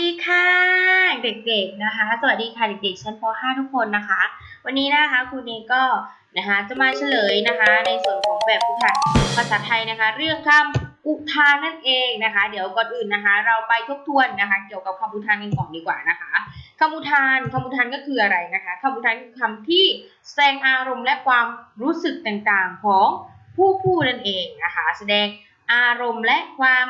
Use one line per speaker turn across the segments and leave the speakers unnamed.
ดีค่ะเด็กๆนะคะ สวัสดีค่ะเด็กๆชั้นป .5 ทุกคนนะคะ วันนี้นะคะครูเนก็นะคะจะมาเฉลยนะคะ ในส่วนของแบบฝึกหัดภาษาไทยนะคะ เรื่องคำอุทานนั่นเองนะคะ เดี๋ยวก่อนอื่นนะคะ เราไปทบทวนนะคะ เกี่ยวกับคำอุทานกันก่อนดีกว่านะคะคำอุทานคำอุทานก็คืออะไรนะคะคำอุทานคือคำที่แสดงอารมณ์และความรู้สึกต่างๆของผู้พูดนั่นเองนะคะ แสดงอารมณ์และความ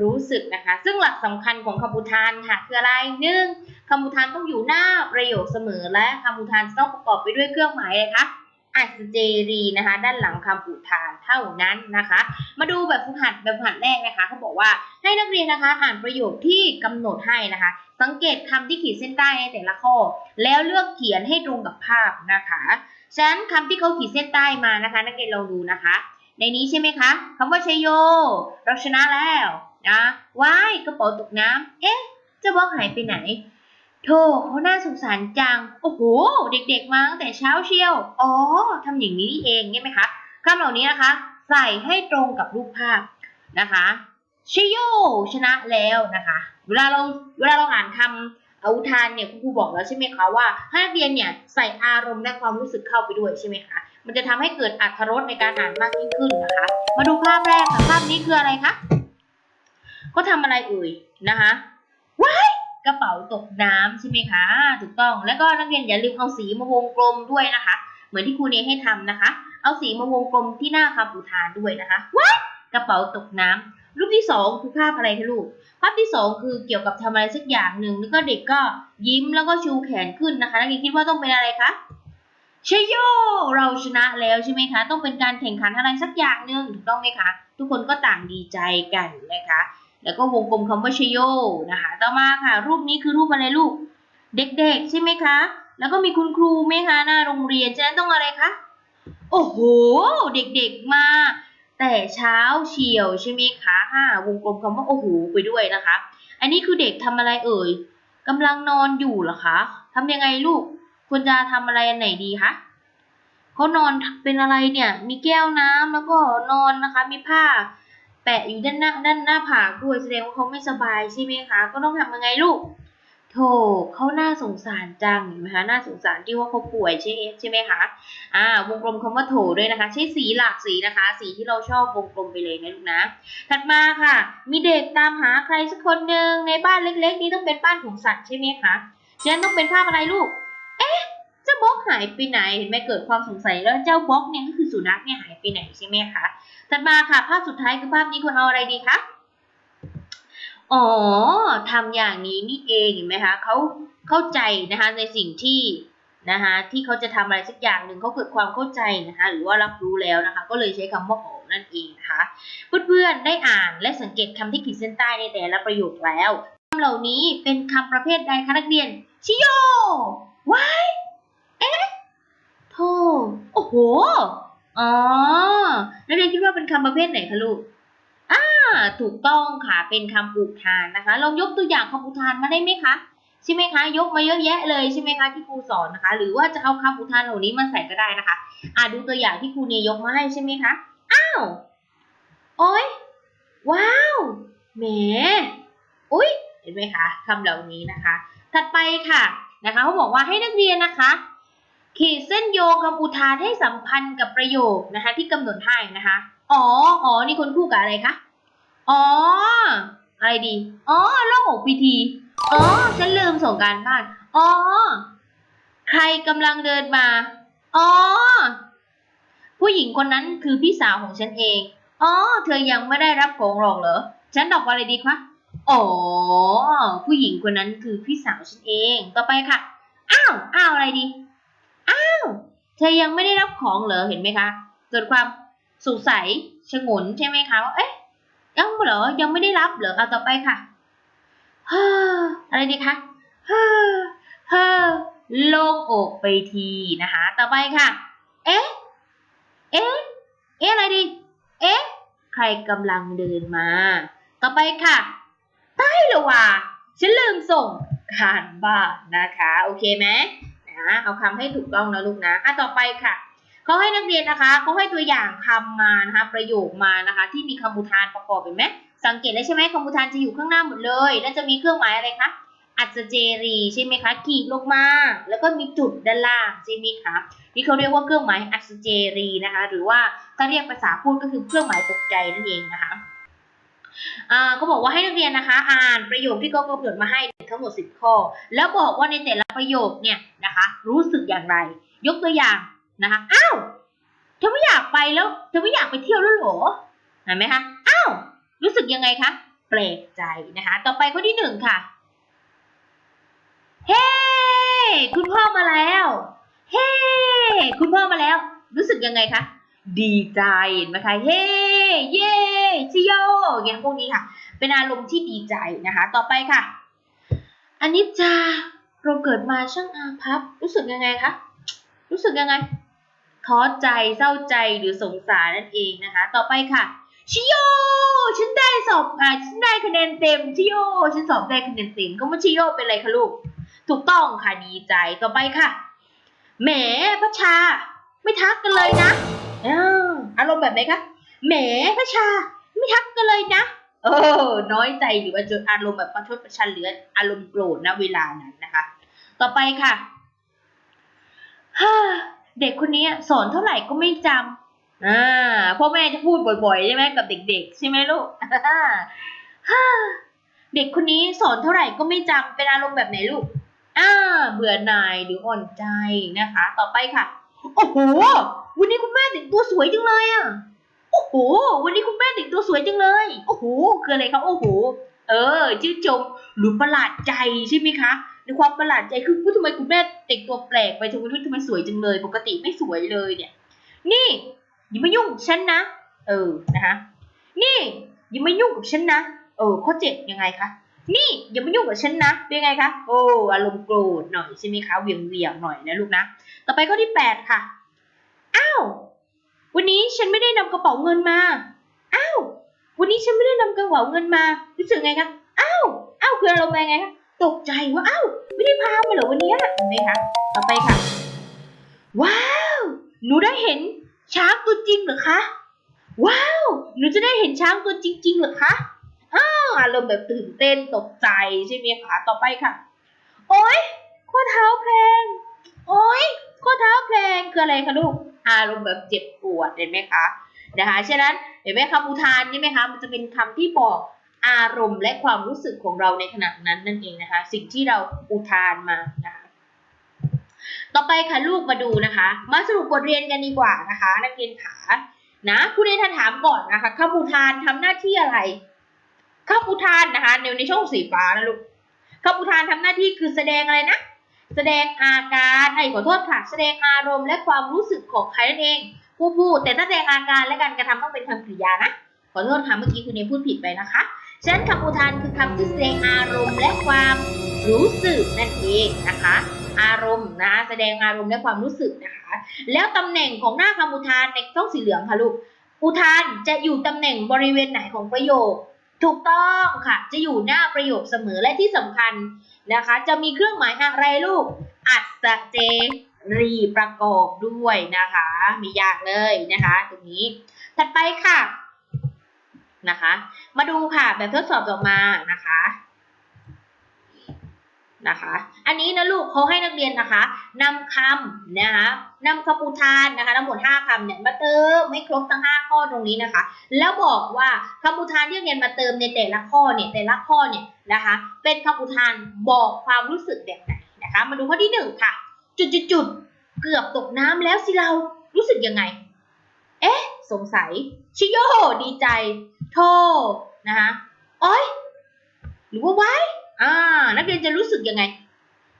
รู้สึกนะคะ ซึ่งหลักสำคัญของคำอุทานค่ะคืออะไรหนึ่งคำอุทานต้องอยู่หน้าประโยคเสมอและคำอุทานจะต้องประกอบไปด้วยเครื่องหมายอะไรคะอัศเจรีนะคะ ด้านหลังคำอุทานเท่านั้นนะคะ มาดูแบบฝึกหัดแบบฝึกหัดแรกนะคะเขาบอกว่าให้นักเรียนนะคะ อ่านประโยคที่กำหนดให้นะคะ สังเกตคำที่ขีดเส้นใต้ในแต่ละข้อ แล้วเลือกเขียนให้ตรงกับภาพนะคะฉะนั้นคำที่เขาขีดเส้นใต้มานะคะ นักเรียนลองดูนะคะ ในนี้ใช่ไหมคะคำว่าชยโย เราชนะแล้ว นะว้ายกระเป๋าตกน้ำเอ๊ะเจ้าบล็อกหายไปไหนโธ่เขาน่าสงสารจัง โอ้โห เด็กๆมาตั้งแต่เช้าเชียว อ๋อทำอย่างนี้เองใช่ไหมคะคำเหล่านี้นะคะ ใส่ให้ตรงกับรูปภาพนะคะชัยโยชนะแล้วนะคะ เวลาเราเวลาเราอ่านคำอุทานเนี่ยคุณครูบอกแล้วใช่ไหมคะว่าให้นักเรียนเนี่ยใส่อารมณ์และความรู้สึกเข้าไปด้วยใช่ไหมคะ มันจะทำให้เกิดอรรถรสในการอ่านมากยิ่งขึ้นนะคะ มาดูภาพแรกค่ะ ภาพนี้คืออะไรคะ เขาทำอะไรเอ่ยนะคะว้ายกระเป๋าตกน้ำใช่ไหมคะถูกต้องแล้วก็นักเรียนอย่าลืมเอาสีมาวงกลมด้วยนะคะ เหมือนที่ครูเนให้ทำนะคะ เอาสีมาวงกลมที่หน้าคำอุทานด้วยนะคะว้ายกระเป๋าตกน้ำรูปที่สองคือภาพอะไรคะลูกภาพที่สองคือเกี่ยวกับทำอะไรสักอย่างหนึ่งแล้วก็เด็กก็ยิ้มแล้วก็ชูแขนขึ้นนะคะนักเรียนคิดว่าต้องเป็นอะไรคะชยโยเราชนะแล้วใช่ไหมคะ ต้องเป็นการแข่งขันอะไรสักอย่างหนึ่งถูกต้องไหมคะ ทุกคนก็ต่างดีใจกันนะคะ แล้วก็วงกลมคำว่าชโยนะคะ ต่อมาค่ะ รูปนี้คือรูปอะไรลูก เด็กๆ ใช่ไหมคะ แล้วก็มีคุณครูไหมคะหน้าโรงเรียน ฉะนั้นต้องอะไรคะ โอ้โห เด็กๆมา แต่เช้าเชียวใช่ไหมคะอ่าวงกลมคำว่าโอ้โหไปด้วยนะคะ อันนี้คือเด็กทำอะไรเอ่ยกำลังนอนอยู่เหรอคะทำยังไงลูก ควรจะทำอะไรอันไหนดีคะเขานอนเป็นอะไรเนี่ย มีแก้วน้ำแล้วก็นอนนะคะ มีผ้า แปะอยู่ด้านหน้าด้านหน้าผากด้วยแสดงว่าเขาไม่สบายใช่ไหมคะ ก็ต้องทำยังไงลูกโธ่เขาน่าสงสารจังเห็นไหมคะน่าสงสารที่ว่าเขาป่วยใช่ใช่ไหมคะอ่าวงกลมคำว่าโถด้วยนะคะ ใช้สีหลากสีนะคะ สีที่เราชอบวงกลมไปเลยนะลูกนะ ถัดมาค่ะ มีเด็กตามหาใครสักคนหนึ่งในบ้านเล็ก ๆ นี้ต้องเป็นบ้านของสัตว์ใช่ไหมคะฉะนั้นต้องเป็นภาพอะไรลูก จ้าบล็อกหายไปไหนเห็นไหมเกิดความสงสัยแล้วเจ้าบล็อกเนี่ยก็คือสุนัขเนี่ยหายไปไหนใช่ไหมคะถัดมาค่ะภาพสุดท้ายคือภาพนี้คุณเอาอะไรดีคะอ๋อทำอย่างนี้นี่เองเห็นไหมคะเขาเข้าใจนะคะในสิ่งที่นะคะที่เขาจะทำอะไรสักอย่างหนึ่งเขาเกิดความเข้าใจนะคะหรือว่ารับรู้แล้วนะคะ ก็เลยใช้คำว่าอ๋อนั่นเองนะคะเพื่อนๆได้อ่านและสังเกตคำที่ขีดเส้นใต้ในแต่ละประโยคแล้วคำเหล่านี้เป็นคำประเภทใดคะนักเรียนชิโยว้าย โธ่โอ้โห อ๋อ นักเรียนคิดว่าเป็นคำประเภทไหนคะลูก อ่า ถูกต้องค่ะ เป็นคำอุทานนะคะ ลองยกตัวอย่างคำอุทานมาได้ไหมคะ ใช่ไหมคะ ยกมาเยอะแยะเลยใช่ไหมคะที่ครูสอนนะคะ หรือว่าจะเอาคำอุทานเหล่านี้มาใส่ก็ได้นะคะ อ่าดูตัวอย่างที่ครูเนยยกมาให้ใช่ไหมคะ อ้าว โอ้ยว้าว แหม อุ้ย เห็นไหมคะคำเหล่านี้นะคะ ถัดไปค่ะ นะคะเขาบอกว่าให้นักเรียนนะคะ ขีดเส้นโยงคำอุทานให้สัมพันธ์กับประโยคนะคะที่กำหนดให้นะคะ อ๋อ อ๋อ นี่คนคู่กับอะไรคะ อ๋อ อะไรดี อ๋อโรคอกพีทีอ๋อ ฉันลืมส่งการบ้าน อ๋อ ใครกำลังเดินมา อ๋อ ผู้หญิงคนนั้นคือพี่สาวของฉันเอง อ๋อ เธอยังไม่ได้รับของหรอกเหรอ ฉันตอบว่าอะไรดีคะ อ๋อ ผู้หญิงคนนั้นคือพี่สาวฉันเอง ต่อไปค่ะ อ้าว อ้าว อะไรดี เธอยังไม่ได้รับของเหรอเห็นไหมคะเกิดความสงสัยชงนใช่ไหมคะว่าเอ๊ะยังเหรอยังไม่ได้รับเหรอเอาต่อไปค่ะเฮ้ออะไรดีคะเฮ้อเฮ้อโล่งอกไปทีนะคะ ต่อไปค่ะ เอ๊ะเอ๊ะเอ๊ะอะไรดี เอ๊ะใครกำลังเดินมา ต่อไปค่ะใต้ละว่าฉันลืมส่งการบ้านนะคะ โอเคไหม นะ เอาคำให้ถูกต้องนะลูกนะอะต่อไปค่ะเขาให้นักเรียนนะคะเขาให้ตัวอย่างคำมานะคะ ประโยคมานะคะ ที่มีคำอุทานประกอบเห็นไหมสังเกตได้ใช่ไหมคำอุทานจะอยู่ข้างหน้าหมดเลย และจะมีเครื่องหมายอะไรคะอัศเจรีใช่ไหมคะขีดลงมา แล้วก็มีจุดด้านล่างใช่ไหมคะนี่เขาเรียกว่าเครื่องหมายอัศเจรีนะคะ หรือว่าถ้าเรียกภาษาพูดก็คือเครื่องหมายตกใจนั่นเองนะคะ เขาบอกว่าให้นักเรียนนะคะ อ่านประโยคที่เขากำหนดมาให้ทั้งหมด 10 ข้อ แล้วบอกว่าในแต่ละประโยคเนี่ยนะคะ รู้สึกอย่างไร ยกตัวอย่างนะคะอ้าวเธอไม่อยากไปแล้วเธอไม่อยากไปเที่ยวแล้วหรอเห็นไหมคะอ้าวรู้สึกยังไงคะแปลกใจนะคะ ต่อไปข้อที่หนึ่งค่ะ เฮ้คุณพ่อมาแล้ว เฮ้คุณพ่อมาแล้ว รู้สึกยังไงคะ ดีใจนไหมคะเฮ้เย่ชิโยเงี้ยพวกนี้ค่ะ เป็นอารมณ์ที่ดีใจนะคะ ต่อไปค่ะอันนี้จาเราเกิดมาช่างอาภัพรู้สึกยังไงคะรู้สึกยังไงท้อใจเศร้าใจหรือสงสารนั่นเองนะคะ ต่อไปค่ะชิโยฉันได้สอบอ่าฉันได้คะแนนเต็มชิโยฉันสอบได้คะแนนเต็มก็ว่าชิโยเป็นอะไรคะลูกถูกต้องค่ะดีใจต่อไปค่ะแหมพระชา ไม่ทักกันเลยนะ อออารมณ์แบบไหนคะ แหมพระชา ไม่ทักกันเลยนะ เออ น้อยใจหรือว่าจนอารมณ์แบบประชดประชันหรืออารมณ์โกรธนะเวลานั้นนะคะ ต่อไปค่ะเด็กคนนี้สอนเท่าไหร่ก็ไม่จำอ่าพ่อแม่จะพูดบ่อยๆใช่ไหมกับเด็ก ๆ ใช่ไหมลูกเด็กคนนี้สอนเท่าไหร่ก็ไม่จำเป็นอารมณ์แบบไหนลูกอ่าเบื่อหน่ายหรืออ่อนใจนะคะ ต่อไปค่ะ โอ้โห วันนี้คุณแม่แต่งตัวสวยจังเลยอะโอ้โห วันนี้คุณแม่แต่งตัวสวยจังเลย โอ้โห คืออะไรคะโอ้โห เออ ชื่นชมหรือประหลาดใจใช่ไหมคะ ในความประหลาดใจคือว่าทำไมคุณแม่แต่งตัวแปลกไปทำไมทำไมสวยจังเลย ปกติไม่สวยเลยเนี่ย นี่อย่ามายุ่งกับฉันนะ เออ นะคะ นี่อย่ามายุ่งกับฉันนะ เออ ข้อเจ็ดยังไงคะ นี่อย่ามายุ่งกับฉันนะเป็นไงคะ โอ้ อารมณ์โกรธหน่อยใช่ไหมคะ เวียงเวียงหน่อยนะลูกนะ ต่อไปข้อที่แปดค่ะ อ้าว วันนี้ฉันไม่ได้นำกระเป๋าเงินมา อ้าว วันนี้ฉันไม่ได้นำกระเป๋าเงินมา รู้สึกไงคะอ้าว อ้าวคืออารมณ์ไงคะตกใจว่าอ้าวไม่ได้พามาเหรอวันนี้เห็นไหมคะ ต่อไปค่ะ ว้าว หนูได้เห็นช้างตัวจริงเหรอคะ ว้าว หนูจะได้เห็นช้างตัวจริงๆเหรอคะอ้าวอารมณ์แบบตื่นเต้นตกใจใช่ไหมคะ ต่อไปค่ะ โอ๊ยข้อเท้าแพลงโอ๊ย ข้อเท้าแพลงคืออะไรคะลูก อารมณ์แบบเจ็บปวดเห็นไหมคะนะคะฉะนั้นเห็นไหมคำอุทานใช่ไหมคะมันจะเป็นคำที่บอกอารมณ์และความรู้สึกของเราในขณะนั้นนั่นเองนะคะ สิ่งที่เราอุทานมานะคะต่อไปค่ะลูกมาดูนะคะ มาสรุปบทเรียนกันดีกว่านะคะ นักเรียนขานะคุณเรียนถามก่อนนะคะคำอุทานทำหน้าที่อะไรคำอุทานนะคะในในช่องสีฟ้านะลูกคำอุทานทำหน้าที่คือแสดงอะไรนะ แสดงอาการไอ้ขอโทษค่ะ แสดงอารมณ์และความรู้สึกของใครนั่นเอง ผู้พูด แต่ถ้าแสดงอาการและการกระทำต้องเป็นคำกริยานะ ขอโทษค่ะ เมื่อกี้คุณเนยพูดผิดไปนะคะ ฉะนั้นคำอุทานคือคำที่แสดงอารมณ์และความรู้สึกนั่นเองนะคะ อารมณ์นะคะแสดงอารมณ์และความรู้สึกนะคะ แล้วตำแหน่งของหน้าคำอุทานในช่องสีเหลืองค่ะลูกอุทานจะอยู่ตำแหน่งบริเวณไหนของประโยค ถูกต้องค่ะ จะอยู่หน้าประโยคเสมอและที่สำคัญนะคะ จะมีเครื่องหมายอะไรลูก อัศเจรีประกอบด้วยนะคะไม่ยากเลยนะคะ ตรงนี้ ถัดไปค่ะนะคะ มาดูค่ะแบบทดสอบต่อมานะคะ นะคะ อันนี้นะลูกเขาให้นักเรียนนะคะนำคำนะคะนำคำอุทานนะคะทั้งหมด5คำเนี่ยมาเติมไม่ครบทั้ง 5 ข้อตรงนี้นะคะ แล้วบอกว่าคำอุทานที่นักเรียนมาเติมในแต่ละข้อเนี่ยแต่ละข้อเนี่ยนะคะ เป็นคำอุทานบอกความรู้สึกแบบไหนนะคะ มาดูข้อที่หนึ่งค่ะ จุดจุดจุดเกือบตกน้ำแล้วสิเรารู้สึกยังไง เอ๊ะ สงสัย ชิโยดีใจ โทนะคะโอ้ยหรือว่าไว้ อ่า นักเรียนจะรู้สึกยังไง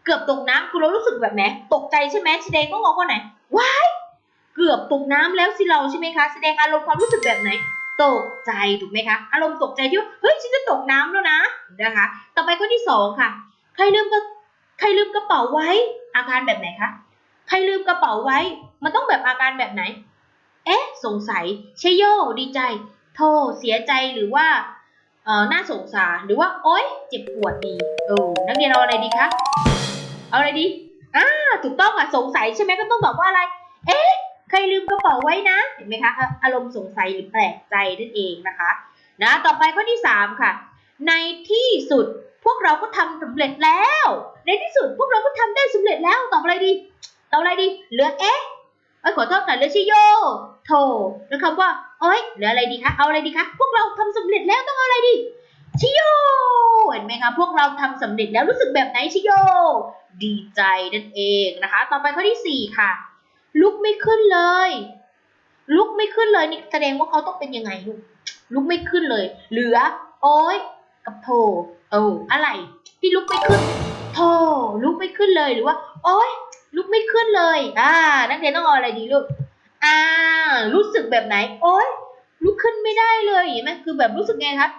เกือบตกน้ำคือเรารู้สึกแบบไหนตกใจใช่ไหมแสดงต้องอกว่าไหนว้ายเกือบตกน้ำแล้วสิเราใช่ไหมคะแสดงอารมณ์ความรู้สึกแบบไหน ตกใจถูกไหมคะ อารมณ์ตกใจที่ว่าเฮ้ยฉันจะตกน้ำแล้วนะนะคะ ต่อไปข้อที่สองค่ะใครลืมกระใครลืมกระเป๋าไว้ อาการแบบไหนคะใครลืมกระเป๋าไว้ มันต้องแบบอาการแบบไหน เอ๊ะ สงสัยเชยโยดีใจ โทเสียใจหรือว่า น่าสงสารหรือว่าโอ๊ยเจ็บปวดดีเออนักเรียนเอาอะไรดีคะเอาอะไรดีอ่าถูกต้องอะสงสัยใช่ไหมก็ต้องบอกว่าอะไร เอ๊ะใครลืมกระเป๋าไว้นะเห็นไหมคะอะอารมณ์สงสัยหรือแปลกใจนั่นเองนะคะนะต่อไปข้อที่สามค่ะ ในที่สุดพวกเราก็ทำสำเร็จแล้ว ในที่สุดพวกเราก็ทำได้สำเร็จแล้วตอบอะไรดีตอบอะไรดีเหลือเอ๊ะ เอ้ยขอโทษค่ะเหลือชิโย โทแล้วคำว่าเอ้ยเหลืออะไรดีคะเอาอะไรดีคะพวกเราทำสำเร็จแล้วต้องเอาอะไรดีชิโยเห็นไหมคะพวกเราทำสำเร็จแล้วรู้สึกแบบไหนชิโย ดีใจนั่นเองนะคะ ต่อไปข้อที่สี่ค่ะ ลุกไม่ขึ้นเลย ลุกไม่ขึ้นเลยนี่แสดงว่าเขาต้องเป็นยังไงลูกลุกไม่ขึ้นเลย เหลือ โอ้ยกับโทเอออะไรที่ลุกไม่ขึ้น โทลุกไม่ขึ้นเลยหรือว่า โอ้ย ลุกไม่ขึ้นเลย อ่า นักเรียนต้องเอาอะไรดีลูก อ่า รู้สึกแบบไหน โอ้ยลุกขึ้นไม่ได้เลยเห็นไหมคือแบบรู้สึกไงครับ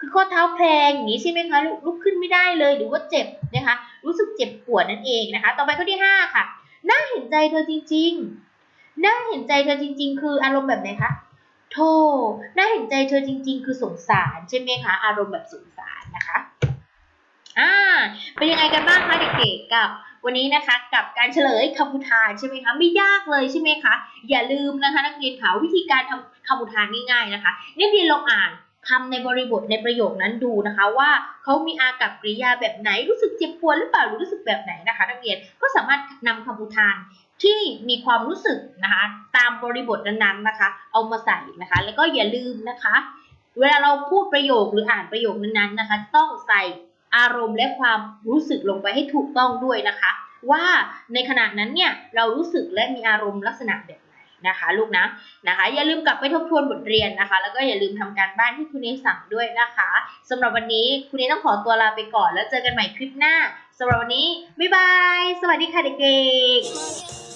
คือข้อเท้าแพลงอย่างนี้ใช่ไหมคะลุกลุกขึ้นไม่ได้เลย หรือว่าเจ็บนะคะ รู้สึกเจ็บปวดนั่นเองนะคะ ต่อไปข้อที่ห้าค่ะ น่าเห็นใจเธอจริง ๆ น่าเห็นใจเธอจริง ๆ คืออารมณ์แบบไหนคะโธ่น่าเห็นใจเธอจริง ๆ คือสงสารใช่ไหมคะ อารมณ์แบบสงสารนะคะ อ่า เป็นยังไงกันบ้างคะเด็กๆกับ วันนี้นะคะกับการเฉลยคำอุทานใช่ไหมคะไม่ยากเลยใช่ไหมคะอย่าลืมนะคะนักเรียนค่ะวิธีการทำคำอุทานง่ายๆนะคะนักเรียนลองอ่านคำในบริบทในประโยคนั้นดูนะคะ ว่าเขามีอากับกริยาแบบไหนรู้สึกเจ็บปวดหรือเปล่าหรือรู้สึกแบบไหนนะคะ นักเรียนก็สามารถนำคำอุทานที่มีความรู้สึกนะคะตามบริบทนั้นๆนะคะ เอามาใส่นะคะ แล้วก็อย่าลืมนะคะ เวลาเราพูดประโยคหรืออ่านประโยคนั้นๆนะคะ ต้องใส่ อารมณ์และความรู้สึกลงไปให้ถูกต้องด้วยนะคะ ว่าในขณะนั้นเนี่ยเรารู้สึกและมีอารมณ์ลักษณะแบบไหนนะคะลูกนะนะคะ อย่าลืมกลับไปทบทวนบทเรียนนะคะ แล้วก็อย่าลืมทำการบ้านที่คุณเอสั่งด้วยนะคะสำหรับวันนี้คุณเอต้องขอตัวลาไปก่อนแล้วเจอกันใหม่คลิปหน้าสำหรับวันนี้บ๊ายบายสวัสดีค่ะเด็กๆ